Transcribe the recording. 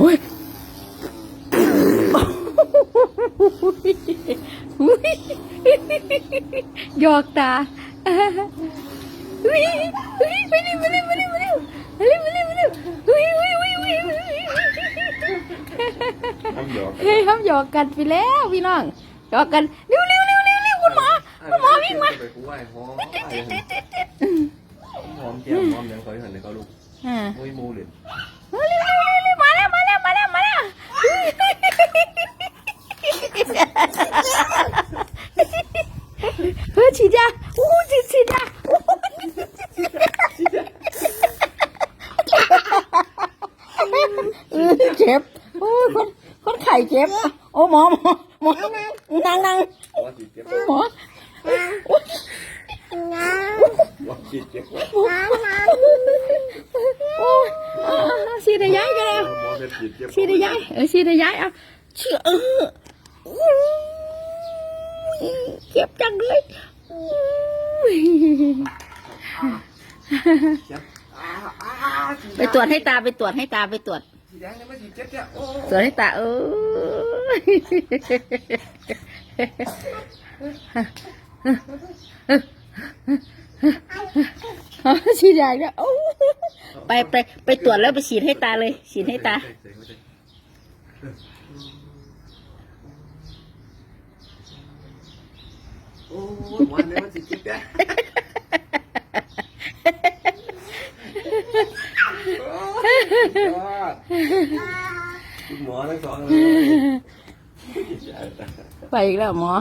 โอ้ยอุ๊ยหยอกตาอุ๊ยอุ๊ยมาเร็วมาเร็วมาเร็วมาเร็วมาเร็วมาเร็วมาเร็วอุ๊ยอุ๊ยอุ๊ยอุ๊ยอุ๊ยทำหยอกเฮ้ยทำหยอกกันไปแล้วพี่น้องหยอกกันเร็วเร็วเร็วเร็วเร็วคุณหมอคุณหมอวิ่งมาไปกูไหว้หอมหอมแก้มหอมยังคอยหันในเขาลูกอ่ามุ้ยมูเลย เร็วเร็วเร็วเร็วมาแล้วมาแล้วมาแล้วมาแล้วเฮ้ยฉี ดยาโอ้ฉีดฉีดยาโอ้เออเจ็บโอ้ยคนคนไข้เจ็บโอ้หมอหมอหมอนั่งนั่งว่าจีเจ็บหมอว่าจีเจ็บโอ้ยอ่าฉีดให้ย้ายกันแล้วหมอเป็นจีเจ็บชีได้ย้ายเออชีได้ย้ายเอาเชื่อเอออุ้ยเจ็บจังเลยอุ้ยเจ็บ ไปตรวจให้ตาไปตรวจให้ตาไปตรวจตรวจให้ตาเออฉีดยาเนี่ยโอ้ไปไปไปตรวจแล้วไปฉีดให้ตาเลย ฉีดให้ตา โอ้วันนี้มันจีเจ็บเนี่ยคุณหมอทั้งสองเลยไปอีกแล้วหมอ